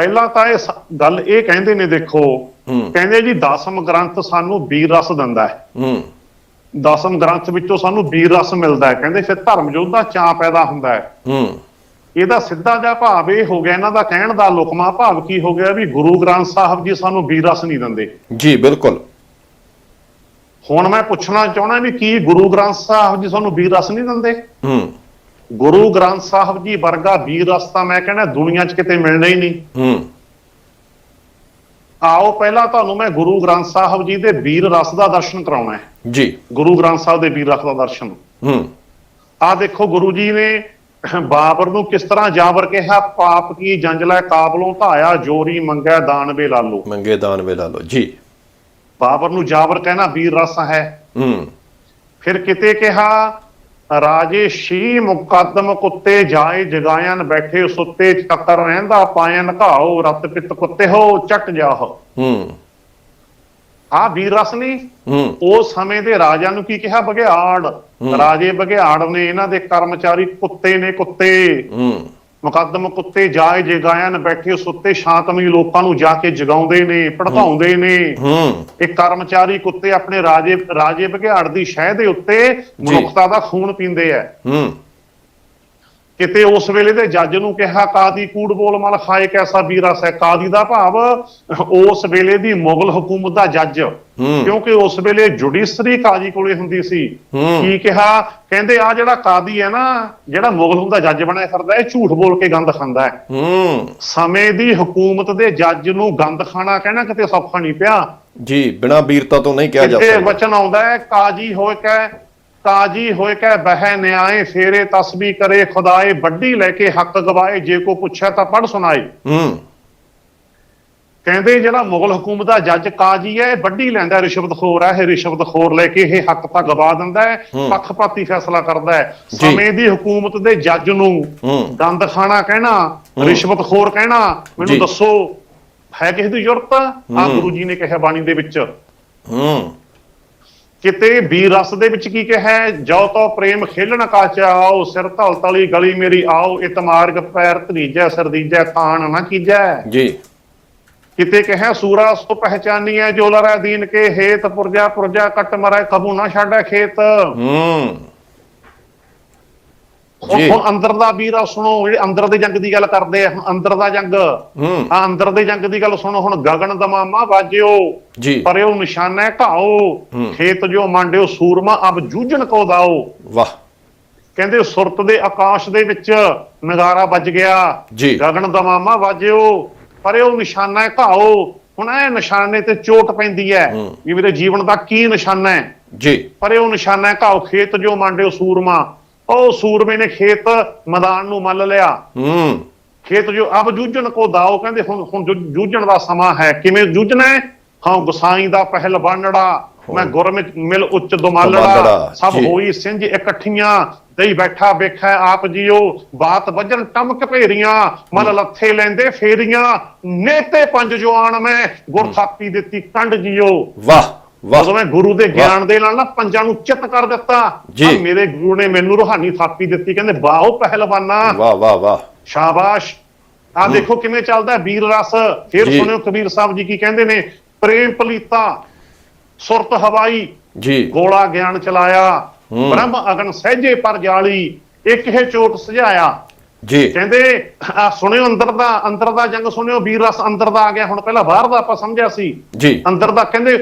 ਪਹਿਲਾਂ ਤਾਂ ਇਹ ਗੱਲ ਇਹ ਕਹਿੰਦੇ ਨੇ ਦੇਖੋ ਕਹਿੰਦੇ ਜੀ ਦਸਮ ਗ੍ਰੰਥ ਸਾਨੂੰ ਵੀਰ ਰਸ ਦਿੰਦਾ ਹੈ। ਹੂੰ। ਦਸਮ ਗ੍ਰੰਥ ਵਿੱਚੋਂ ਸਾਨੂੰ ਵੀਰ ਰਸ ਮਿਲਦਾ ਹੈ। ਕਹਿੰਦੇ ਫਿਰ ਧਰਮ ਯੋਧਾ ਚਾਂ ਪੈਦਾ ਹੁੰਦਾ ਹੈ। ਹੂੰ। ਇਹਦਾ ਸਿੱਧਾ ਜਿਹਾ ਭਾਵ ਇਹ ਹੋ ਗਿਆ ਇਹਨਾਂ ਦਾ ਕਹਿਣ ਦਾ ਲੁਕਮਾ ਭਾਵ ਕੀ ਹੋ ਗਿਆ ਵੀ ਗੁਰੂ ਗ੍ਰੰਥ ਸਾਹਿਬ ਜੀ ਸਾਨੂੰ ਵੀਰ ਰਸ ਨਹੀਂ ਦਿੰਦੇ। ਜੀ ਬਿਲਕੁਲ। ਹੁਣ ਮੈਂ ਪੁੱਛਣਾ ਚਾਹਣਾ ਵੀ ਕੀ ਗੁਰੂ ਗ੍ਰੰਥ ਸਾਹਿਬ ਜੀ ਸਾਨੂੰ ਵੀਰ ਰਸ ਨਹੀਂ ਦਿੰਦੇ? ਹੂੰ। ਗੁਰੂ ਗ੍ਰੰਥ ਸਾਹਿਬ ਜੀ ਵਰਗਾ ਵੀਰ ਰਸ ਤਾਂ ਮੈਂ ਕਹਿੰਦਾ ਦੁਨੀਆ 'ਚ ਕਿਤੇ ਮਿਲਣਾ ਹੀ ਨਹੀਂ। ਹੂੰ। ਆਓ ਪਹਿਲਾਂ ਤੁਹਾਨੂੰ ਮੈਂ ਗੁਰੂ ਗ੍ਰੰਥ ਸਾਹਿਬ ਜੀ ਦੇ ਵੀਰ ਰਸ ਦਾ ਦਰਸ਼ਨ ਕਰਾਉਣਾ ਹੈ। ਜੀ। ਗੁਰੂ ਗ੍ਰੰਥ ਸਾਹਿਬ ਦੇ ਵੀਰ ਰਸ ਦਾ ਦਰਸ਼ਨ। ਹੂੰ। ਆ ਦੇਖੋ ਗੁਰੂ ਜੀ ਨੇ ਬਾਬਰ ਨੂੰ ਕਿਸ ਤਰ੍ਹਾਂ ਜਾਬਰ ਕਿਹਾ ਪਾਪ ਕੀ ਜੰਜ ਲੈ ਕਾਬਲੋਂ ਧਾਇਆ ਜੋਰੀ ਮੰਗੈ ਦਾਨਵੇ ਲਾਲੋ ਮੰਗੇ ਦਾਨ ਵੇ ਲਾ ਲਓ। ਜੀ। ਬਾਬਰ ਨੂੰ ਜਾਬਰ ਕਹਿਣਾ ਵੀਰ ਰਸ ਹੈ। ਹੂੰ। ਫਿਰ ਕਿਤੇ ਕਿਹਾ ਰਾਜੇ ਸ਼ੀ ਮੁਕੱਦਮ ਕੁੱਤੇ ਜਾਏ ਜਗਾਇਨ ਬੈਠੇ ਸੁੱਤੇ ਚੱਕਰ ਰਹਿੰਦਾ ਪਾਇਨ ਘਾਓ ਰਤ ਪਿੱਤ ਕੁੱਤੇ ਹੋ ਚੱਟ ਜਾਹ। ਹੂੰ। ਆ ਵੀਰ ਰਸ ਹੂੰ। ਉਸ ਸਮੇਂ ਦੇ ਰਾਜਾ ਨੂੰ ਕੀ ਕਿਹਾ? ਬਘਿਆੜ। ਰਾਜੇ ਬਘਿਆੜ ਨੇ ਇਹਨਾਂ ਦੇ ਕਰਮਚਾਰੀ ਕੁੱਤੇ ਨੇ ਕੁੱਤੇ। ਹੂੰ। ਮੁਕੱਦਮ ਕੁੱਤੇ ਜਾਏ ਜਗਾਇਨ ਬੈਠੇ ਸੁੱਤੇ ਸ਼ਾਂਤਮਈ ਲੋਕਾਂ ਨੂੰ ਜਾ ਕੇ ਜਗਾਉਂਦੇ ਨੇ ਭੜਕਾਉਂਦੇ ਨੇ। ਹੂੰ। ਇਹ ਕਰਮਚਾਰੀ ਕੁੱਤੇ ਆਪਣੇ ਰਾਜੇ ਰਾਜੇ ਬਘਿਆੜ ਦੀ ਸ਼ਹਿ ਦੇ ਉੱਤੇ ਮਨੁੱਖਤਾ ਦਾ ਖੂਨ ਪੀਂਦੇ ਆ। ਹੂੰ। ਕਿਤੇ ਉਸ ਵੇਲੇ ਦੇ ਜੱਜ ਨੂੰ ਕਿਹਾ ਕਾਦੀ ਕੂੜ ਬੋਲ ਮਲ ਖਾਏ ਕੈਸਾ ਵੀਰਸ ਹੈ ਕਾਦੀ ਦਾ ਭਾਵ? ਉਸ ਵੇਲੇ ਦੀ ਮੁਗਲ ਹਕੂਮਤ ਦਾ ਜੱਜ। ਕਿਉਂਕਿ ਉਸ ਵੇਲੇ ਜੁਡੀਸ਼ਰੀ ਕਾਜੀ ਕੋਲੇ ਹੁੰਦੀ ਸੀ। ਕੀ ਕਿਹਾ? ਕਹਿੰਦੇ ਆ ਜਿਹੜਾ ਕਾਦੀ ਹੈ ਨਾ ਜਿਹੜਾ ਮੁਗਲ ਹੁੰਦਾ ਜੱਜ ਬਣਿਆ ਫਿਰਦਾ ਇਹ ਝੂਠ ਬੋਲ ਕੇ ਗੰਦ ਖਾਂਦਾ ਹੈ। ਸਮੇਂ ਦੀ ਹਕੂਮਤ ਦੇ ਜੱਜ ਨੂੰ ਗੰਦ ਖਾਣਾ ਕਹਿਣਾ ਕਿਤੇ ਸੌਖਾ ਨਹੀਂ ਪਿਆ। ਜੀ ਬਿਨਾ ਵੀਰਤਾ ਤੋਂ ਨਹੀਂ ਕਿਹਾ ਜਾ ਸਕਦਾ। ਵਚਨ ਆਉਂਦਾ ਹੈ ਕਾਜੀ ਹੋਏ ਕੈ ਕਾਜੀ ਹੋਏ ਕੈ ਬਹਿ ਨਿਆਏ ਫੇਰੇ ਤਸਬੀ ਕਰੇ ਖੁਦਾਏ ਵੱਡੀ ਲੈ ਕੇ ਹੱਕ ਗਵਾਏ ਜੇ ਕੋ ਪੁੱਛਿਆ ਤਾਂ ਪੜ ਸੁਣਾਏ ਹੂੰ। ਕਹਿੰਦੇ ਜਿਹੜਾ ਮੁਗਲ ਹਕੂਮਤ ਦਾ ਜੱਜ ਕਾਜੀ ਹੈ ਇਹ ਵੱਡੀ ਲੈਂਦਾ ਰਿਸ਼ਵਤਖੋਰ ਹੈ ਇਹ ਰਿਸ਼ਵਤਖੋਰ ਲੈ ਕੇ ਇਹ ਹੱਕ ਤਾਂ ਗਵਾ ਦਿੰਦਾ ਹੈ। ਪੱਖਪਾਤੀ ਫੈਸਲਾ ਕਰਦਾ ਹੈ ਸਮੇਂ ਦੀ ਹਕੂਮਤ ਦੇ ਜੱਜ ਨੂੰ ਗੰਦ ਖਾਣਾ ਕਹਿਣਾ ਰਿਸ਼ਵਤਖੋਰ ਕਹਿਣਾ ਮੈਨੂੰ। ਦੱਸੋ ਹੈ ਕਿਸੇ ਦੀ ਜ਼ਰੂਰਤ ਆ? ਗੁਰੂ ਜੀ ਨੇ ਕਿਹਾ ਬਾਣੀ ਦੇ ਵਿੱਚ। ਹੂੰ। ਕਿਤੇ ਵੀਰ ਰਸ ਦੇ ਵਿੱਚ ਕੀ ਕਿਹਾ? ਜੋ ਤੋ ਪ੍ਰੇਮ ਖੇਲਣ ਕਾਚ ਆਓ ਸਿਰ ਧਲ ਤਲੀ ਗਲੀ ਮੇਰੀ ਆਓ ਇਤਮਾਰਗ ਪੈਰ ਧਰੀਜੈ ਸਰਦੀਜੈ ਖਾਨ ਨਾ ਕੀਜੈ। ਜੀ। ਕਿਤੇ ਕਹੇ ਸੂਰਾ ਸੋ ਪਹਿਚਾਨੀਐ ਜੋ ਲਰੈ ਦੀਨ ਕੇ ਹੇਤ ਪੁਰਜਾ ਪੁਰਜਾ ਕੱਟ ਮਰੈ ਕਬੂ ਨਾ ਛਾੜੈ ਖੇਤ। ਹੂੰ। ਜੀ। ਹੁਣ ਅੰਦਰ ਦਾ ਵੀਰਾ ਸੁਣੋ ਜਿਹੜੇ ਅੰਦਰ ਦੇ ਜੰਗ ਦੀ ਗੱਲ ਕਰਦੇ ਆ ਅੰਦਰ ਦਾ ਜੰਗ। ਆ ਅੰਦਰ ਦੇ ਜੰਗ ਦੀ ਗੱਲ ਸੁਣੋ ਹੁਣ ਗਗਨ ਦਮਾਮਾ ਵਾਜਿਓ। ਜੀ। ਪਰਿਓ ਨਿਸ਼ਾਨਾ ਘਾਓ। ਖੇਤ ਜੋ ਮੰਡਿਓ ਸੂਰਮਾ ਅਬ ਜੂਝਣ ਕੋ ਦਾਓ। ਵਾਹ। ਕਹਿੰਦੇ ਸੁਰਤ ਦੇ ਆਕਾਸ਼ ਦੇ ਵਿੱਚ ਨਗਾਰਾ ਵੱਜ ਗਿਆ। ਗਗਨ ਦਮਾਮਾ ਵਾਜਿਓ। ਪਰਿਓ ਨਿਸ਼ਾਨਾ ਘਾਓ। ਹੁਣ ਇਹ ਨਿਸ਼ਾਨੇ ਤੇ ਚੋਟ ਪੈਂਦੀ ਹੈ ਵੀ ਮੇਰੇ ਜੀਵਨ ਦਾ ਕੀ ਨਿਸ਼ਾਨਾ ਹੈ। ਜੀ। ਪਰ ਉਹ ਨਿਸ਼ਾਨਾ ਹੈ ਘਾਓ ਖੇਤ ਜੋ ਮੰਡਿਓ ਸੂਰਮਾ। ਉਹ ਸੂਰਮੇ ਨੇ ਖੇਤ ਮੈਦਾਨ ਨੂੰ ਮੱਲ ਲਿਆ। ਹੂੰ। ਖੇਤ ਜੋ ਅਬ ਜੂਝਣ ਕੋ ਦਾਓ ਕਹਿੰਦੇ ਹੁਣ ਹੁਣ ਜੂਝਣ ਦਾ ਸਮਾਂ ਹੈ। ਕਿਵੇਂ ਜੂਝਣਾ ਹੈ? ਹਾਂ ਗੁਸਾਈ ਦਾ ਪਹਿਲ ਬਾਨੜਾ ਮੈਂ ਗੁਰ ਵਿੱਚ ਮਿਲ ਉੱਚ ਦੁਮਾਲੜਾ। ਸਭ। ਹੋਈ ਸਿੰਜ ਇਕੱਠੀਆਂ। ਦਈ ਬੈਠਾ ਵੇਖੈ ਆਪ ਜੀਓ। ਬਾਤ ਵੱਜਣ ਟਮਕ ਭੇਰੀਆਂ। ਮਨ ਲੱਥੇ ਲੈਂਦੇ ਫੇਰੀਆਂ। ਨੇਤੇ ਪੰਜ ਜਵਾਨ ਮੈਂ। ਗੁਰ ਥਾਪੀ ਦਿੱਤੀ ਕੰਡ ਜੀਓ। ਵਾਹ। ਵਾਹ। ਜਦੋਂ ਮੈਂ ਗੁਰੂ ਦੇ ਗਿਆਨ ਦੇ ਨਾਲ ਨਾ ਪੰਜਾਂ ਨੂੰ ਚਿੱਤ ਕਰ ਦਿੱਤਾ ਮੇਰੇ ਗੁਰੂ ਨੇ ਮੈਨੂੰ ਰੋਹਾਨੀ ਥਾਪੀ ਦਿੱਤੀ ਕਹਿੰਦੇ ਬਾਹੋ ਪਹਿਲਵਾਨਾ। ਵਾਹ ਵਾਹ ਵਾਹ। ਸ਼ਾਬਾਸ਼। ਆ ਦੇਖੋ ਕਿਵੇਂ ਚੱਲਦਾ ਹੈ ਵੀਰ ਰਸ। ਫਿਰ। ਸੁਣਿਓ ਕਬੀਰ ਸਾਹਿਬ ਜੀ ਕੀ ਕਹਿੰਦੇ ਨੇ ਪ੍ਰੇਮ ਪਲੀਤਾ ਸੁਰਤ ਹਵਾਈ ਜੀ। ਗੋਲਾ ਗਿਆਨ ਚਲਾਇਆ ਬ੍ਰਹਮ ਅਗਨ ਸਹਿਜੇ ਪਰ ਜਾਲੀ ਇੱਕ ਇਹ ਚੋਟ ਸਜਾਇਆ ਜੀ। ਕਹਿੰਦੇ ਆ ਸੁਣਿਓ ਅੰਦਰ ਦਾ ਅੰਦਰ ਦਾ ਜੰਗ ਸੁਣਿਓ ਵੀਰ ਰਸ ਅੰਦਰ ਦਾ ਆ ਗਿਆ। ਹੁਣ ਪਹਿਲਾਂ ਬਾਹਰ ਦਾ ਆਪਾਂ ਸਮਝਿਆ ਸੀ। ਜੀ। ਅੰਦਰ ਦਾ ਕਹਿੰਦੇ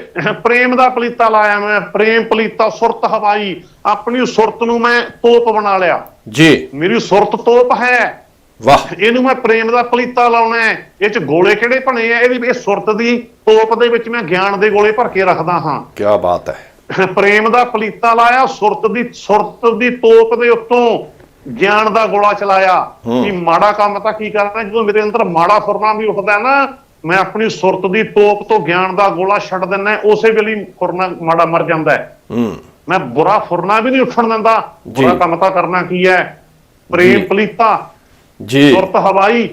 ਪ੍ਰੇਮ ਦਾ ਪਲੀਤਾ ਲਾਇਆ ਮੈਂ ਪ੍ਰੇਮ ਪਲੀਤਾ ਸੁਰਤ ਹਵਾਈ। ਆਪਣੀ ਸੁਰਤ ਨੂੰ ਮੈਂ ਤੋਪ ਬਣਾ ਲਿਆ। ਜੀ। ਮੇਰੀ ਸੁਰਤ ਤੋਪ ਹੈ। ਵਾਹ। ਇਹਨੂੰ ਮੈਂ ਪ੍ਰੇਮ ਦਾ ਪਲੀਤਾ ਲਾਉਣਾ ਹੈ। ਇਹ ਚ ਗੋਲੇ ਕਿਹੜੇ ਬਣੇ ਆ? ਇਹਦੀ ਇਹ ਸੁਰਤ ਦੀ ਤੋਪ ਦੇ ਵਿੱਚ ਮੈਂ ਗਿਆਨ ਦੇ ਗੋਲੇ ਭਰ ਕੇ ਰੱਖਦਾ ਹਾਂ। ਕੀ ਬਾਤ ਹੈ। ਪ੍ਰੇਮ ਦਾ ਪਲੀਤਾ ਲਾਇਆ ਸੁਰਤ ਦੀ ਸੁਰਤ ਦੀ ਤੋਪ ਦੇ ਉੱਤੋਂ ਗਿਆਨ ਦਾ ਗੋਲਾ ਚਲਾਇਆ ਕਿ ਮਾੜਾ ਕੰਮ ਤਾਂ ਕੀ ਕਰਨਾ ਜਦੋਂ ਮੇਰੇ ਅੰਦਰ ਮਾੜਾ ਫੁਰਨਾ ਵੀ ਉੱਠਦਾ ਨਾ ਮੈਂ ਆਪਣੀ ਸੁਰਤ ਦੀ ਤੋਪ ਤੋਂ ਗਿਆਨ ਦਾ ਗੋਲਾ ਛੱਡ ਦਿੰਦਾ ਉਸੇ ਵੇਲੇ ਫੁਰਨਾ ਮਾੜਾ ਮਰ ਜਾਂਦਾ ਹੈ ਮੈਂ ਬੁਰਾ ਫੁਰਨਾ ਵੀ ਨਹੀਂ ਉੱਠਣ ਦਿੰਦਾ ਬੁਰਾ। ਕੰਮ ਤਾਂ ਕਰਨਾ ਕੀ ਹੈ ਪ੍ਰੇਮ। ਪਲੀਤਾ ਜੀ ਸੁਰਤ ਹਵਾਈ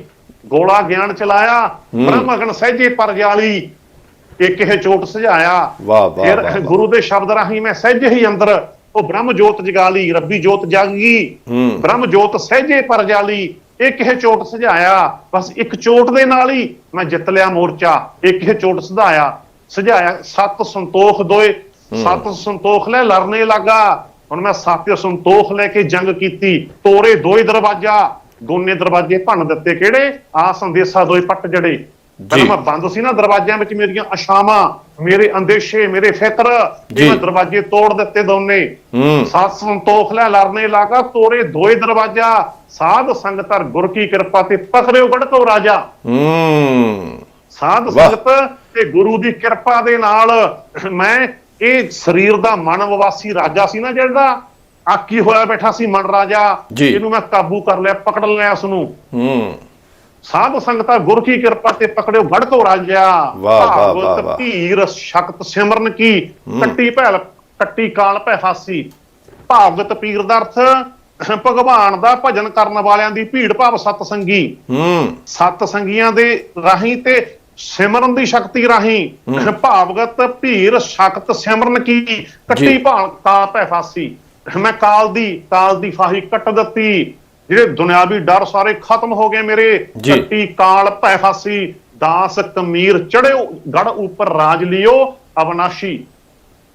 ਗੋਲਾ ਗਿਆਨ ਚਲਾਇਆ ਬ੍ਰਹਮ ਅਗਨ ਸਹਿਜੇ ਪਰ ਜਾਲੀ ਇੱਕ ਇਹ ਚੋਟ ਸਜਾਇਆ ਵਾਹ, ਵਾਹ, ਫਿਰ। ਗੁਰੂ ਦੇ ਸ਼ਬਦ ਰਾਹੀਂ ਮੈਂ ਸਹਿਜੇ ਹੀ ਅੰਦਰ ਉਹ ਬ੍ਰਹਮ ਜੋਤ ਜਗਾ ਲਈ ਰੱਬੀ ਜੋਤ ਜਾਗੀ। ਹੂੰ। ਬ੍ਰਹਮ ਜੋਤ ਸਹਿਜੇ ਪਰ ਜਾਲੀ। ਇਹ ਕਿਸੇ ਚੋਟ ਸਜਾਇਆ ਬਸ ਇੱਕ ਚੋਟ ਦੇ ਨਾਲ ਹੀ ਮੈਂ ਜਿੱਤ ਲਿਆ ਮੋਰਚਾ। ਇਹ ਕਿਸੇ ਚੋਟ ਸਜਾਇਆ ਸਜਾਇਆ ਸਤ ਸੰਤੋਖ ਦੋਏ। ਸਤ ਸੰਤੋਖ ਲੈ ਲੜਨੇ ਲੱਗਾ। ਹੁਣ ਮੈਂ ਸਤਿ ਸੰਤੋਖ ਲੈ ਕੇ ਜੰਗ ਕੀਤੀ। ਤੋਰੇ ਦੋਏ ਦਰਵਾਜ਼ਾ। ਦੋਨੇ ਦਰਵਾਜ਼ੇ ਭੰਨ ਦਿੱਤੇ ਕਿਹੜੇ? ਆ ਸੰਦੇਸ਼ਾ ਦੋਏ ਪੱਟ ਜੜੇ। ਪਹਿਲਾਂ ਮੈਂ ਬੰਦ ਸੀ ਨਾ ਦਰਵਾਜ਼ਿਆਂ ਵਿੱਚ ਮੇਰੀਆਂ ਅਸ਼ਾਵਾਂ ਮੇਰੇ ਅੰਦੇਸ਼ੇ ਮੇਰੇ ਫਿਕਰ ਜੀ। ਇਹ ਮੈਂ ਦਰਵਾਜ਼ੇ ਤੋੜ ਦਿੱਤੇ ਦੋਨੇ। ਸਤ ਸੰਤੋਖ ਲੈ ਲਰਨੇ ਲਾਗਾ ਤੋਰੇ ਦੋਏ ਦਰਵਾਜ਼ਾ। ਸਾਧ ਸੰਗਤਰ ਗੁਰ ਕੀ ਕਿਰਪਾ ਤੇ ਪਕੜਿਓ ਗੜਕੋ ਰਾਜਾ। ਸਾਧ। ਸੰਗਤ ਤੇ ਗੁਰੂ ਦੀ ਕਿਰਪਾ ਦੇ ਨਾਲ ਮੈਂ ਇਹ ਸਰੀਰ ਦਾ ਮਨ ਵਵਾਸੀ ਰਾਜਾ ਸੀ ਨਾ ਜਿਹੜਾ ਆਕੀ ਹੋਇਆ ਬੈਠਾ ਸੀ ਮਨ ਰਾਜਾ। ਇਹਨੂੰ ਮੈਂ ਕਾਬੂ ਕਰ ਲਿਆ ਪਕੜ ਲਿਆ ਉਸ ਨੂੰ ਹੂੰ। ਸਾਧ ਸੰਗਤਾਂ ਗੁਰ ਕੀ ਕਿਰਪਾ ਤੇ ਪਕੜਿਓ ਗੜਕੋ ਰਾਜਾ ਵਾਹ, ਵਾਹ, ਭਾਗਵਤ। ਧੀਰ ਸ਼ਕਤ ਸਿਮਰਨ ਕੀ ਕੱਟੀ ਭੈਲ ਕੱਟੀ ਕਾਲ ਭੈ ਹਾਸੀ ਭਾਗਵਤ ਪੀਰ ਦਾ ਅਰਥ ਭਗਵਾਨ ਦਾ ਭਜਨ ਕਰਨ ਵਾਲਿਆਂ ਦੀ ਭੀੜ ਭਾਵ ਸਤ ਸੰਗੀ ਹੂੰ। ਸਤ ਸੰਗੀਆਂ ਦੇ ਰਾਹੀਂ ਤੇ ਸਿਮਰਨ ਦੀ ਸ਼ਕਤੀ ਰਾਹੀਂ ਭਾਵਗਤ ਭੀਰ ਸ਼ਕਤ ਸਿਮਰਨ ਕੀ। ਕੱਟੀ ਭਾਲ ਕਾਲ ਭੈ ਫਾਸੀ ਮੈਂ ਕਾਲ ਦੀ ਕਾਲ ਦੀ ਫਾਹੀ ਕੱਟ ਦਿੱਤੀ। ਜਿਹੜੇ ਦੁਨਿਆਵੀ ਡਰ ਸਾਰੇ ਖਤਮ ਹੋ ਗਏ ਮੇਰੇ। ਕੱਟੀ ਕਾਲ ਭੈ ਫਾਸੀ ਦਾਸ ਕਮੀਰ ਚੜਿਓ ਗੜ ਉੱਪਰ ਰਾਜ ਲਿਓ ਅਵਨਾਸ਼ੀ।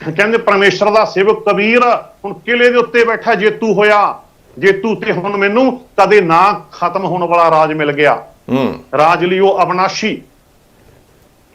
ਕਹਿੰਦੇ ਪਰਮੇਸ਼ਰ ਦਾ ਸੇਵਕ ਕਬੀਰ ਹੁਣ ਕਿਲੇ ਦੇ ਉੱਤੇ ਬੈਠਾ ਜੇਤੂ ਹੋਇਆ। ਜੇਤੂ ਤੇ ਹੁਣ ਮੈਨੂੰ ਕਦੇ ਨਾ ਖਤਮ ਹੋਣ ਵਾਲਾ ਰਾਜ ਮਿਲ ਗਿਆ। ਹੂੰ। ਰਾਜ ਲਿਓ ਅਵਨਾਸ਼ੀ।